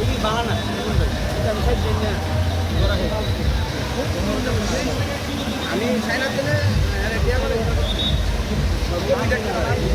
여기 망하나. 일단 살수 있는 뭐라 해 아니 사인할 때는 দেখতে পারেন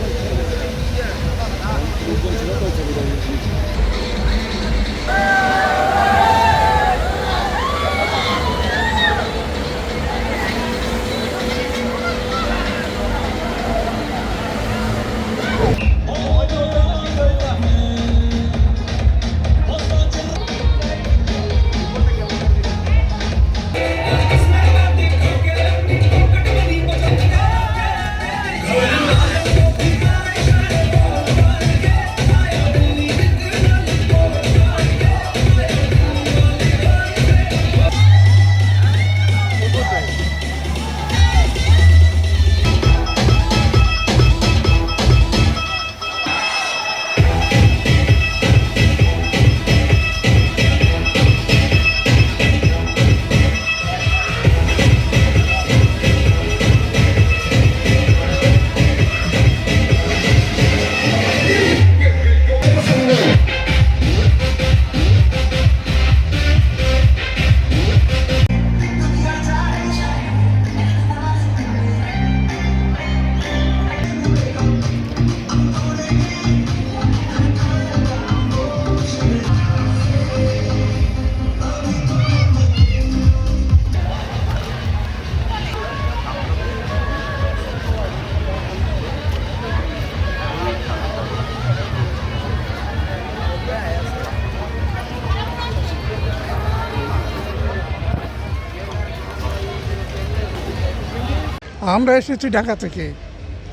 আমরা এসেছি ঢাকা থেকে।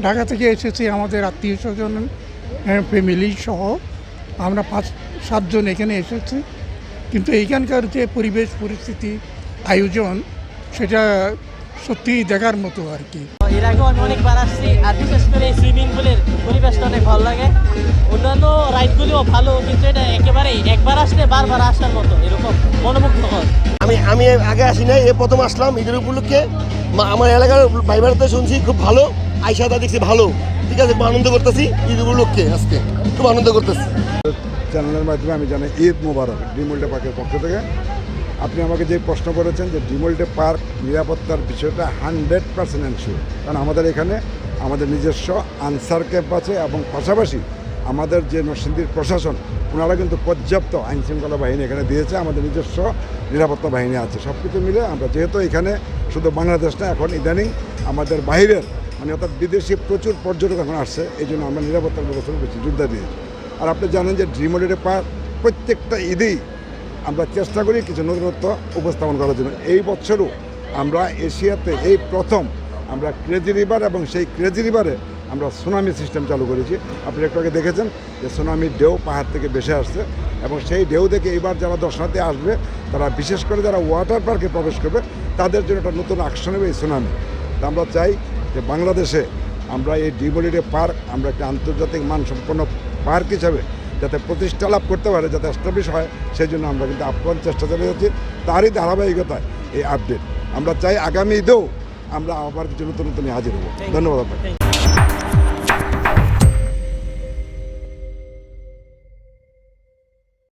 ঢাকা থেকে এসেছি আমাদের আত্মীয় স্বজন ফ্যামিলি সহ। আমরা পাঁচ, সাতজন এখানে এসেছি। কিন্তু এইখানকার যে পরিবেশ, পরিস্থিতি, আয়োজন, সেটা সত্যিই দেখার মতো আর কি। এর আগেও আমি অনেকবার আসছি আর বিশেষ করে এই সুইমিং পুলের পরিবেশটা অনেক ভালো লাগে। অন্যান্য রাইডগুলিও ভালো কিন্তু এটা একেবারেই একবার আসলে বারবার আসার মতো এরকম মনোমুগ্ধকর। আমি আমি আগে আসি নাই এ প্রথম আসলাম ঈদের উপলক্ষে। মা- আমার এলাকার ভাই ভাইতে শুনছি খুব ভালো। আইসাদা দেখছি ভালো। ঠিক আছে খুব আনন্দ করতেছি ঈদ উপলক্ষে আজকে। খুব আনন্দ করতেছি। চ্যানেলের মাধ্যমে আমি জানাই ঈদ মোবারক ডিমোল্টে পার্কের পক্ষ থেকে। আপনি আমাকে যে প্রশ্ন করেছেন যে ডিমোল্টে পার্ক নিরাপত্তার বিষয়টা হান্ড্রেড পার্সেন্ট এনশিওর কারণ আমাদের এখানে আমাদের নিজস্ব আনসার ক্যাম্প আছে এবং পাশাপাশি আমাদের যে নরসিংদীর প্রশাসন, ওনারা কিন্তু পর্যাপ্ত আইন শৃঙ্খলা বাহিনী এখানে দিয়েছে, আমাদের নিজস্ব নিরাপত্তা বাহিনী আছে। সব কিছু মিলে আমরা যেহেতু এখানে শুধু বাংলাদেশ না, এখন ইদানিং আমাদের বাইরের মানে অর্থাৎ বিদেশি প্রচুর পর্যটক এখন আসছে, এই জন্য আমরা নিরাপত্তার ব্যবস্থা বেশি যোদ্ধা দিয়েছি। আর আপনি জানেন যে ড্রিম হলিডে পার্ক প্রত্যেকটা ঈদেই আমরা চেষ্টা করি কিছু নতুনত্ব উপস্থাপন করার জন্য। এই বছরও আমরা এশিয়াতে এই প্রথম আমরা ক্রেজি রিভার এবং সেই ক্রেজি রিভারে আমরা সুনামি সিস্টেম চালু করেছি। আপনি একটু আগে দেখেছেন যে সুনামির ঢেউ পাহাড় থেকে ভেসে আসছে এবং সেই ঢেউ দেখে এবার যারা দর্শনার্থী আসবে, তারা বিশেষ করে যারা ওয়াটার পার্কে প্রবেশ করবে, তাদের জন্য একটা নতুন আকর্ষণ হবে এই সুনামি তা আমরা চাই যে বাংলাদেশে আমরা এই ডিমোলিডে পার্ক আমরা একটা আন্তর্জাতিক মানসম্পন্ন পার্ক হিসাবে যাতে প্রতিষ্ঠা লাভ করতে পারে যাতে এস্টাবলিশ হয় সেই জন্য আমরা কিন্তু আপ্রাণ চেষ্টা চালিয়ে যাচ্ছি। তারই ধারাবাহিকতায় এই আপডেট আমরা চাই আগামী ঈদেও আমরা আবার কিছু নতুন নতুন হাজির হব। ধন্যবাদ আপনাকে।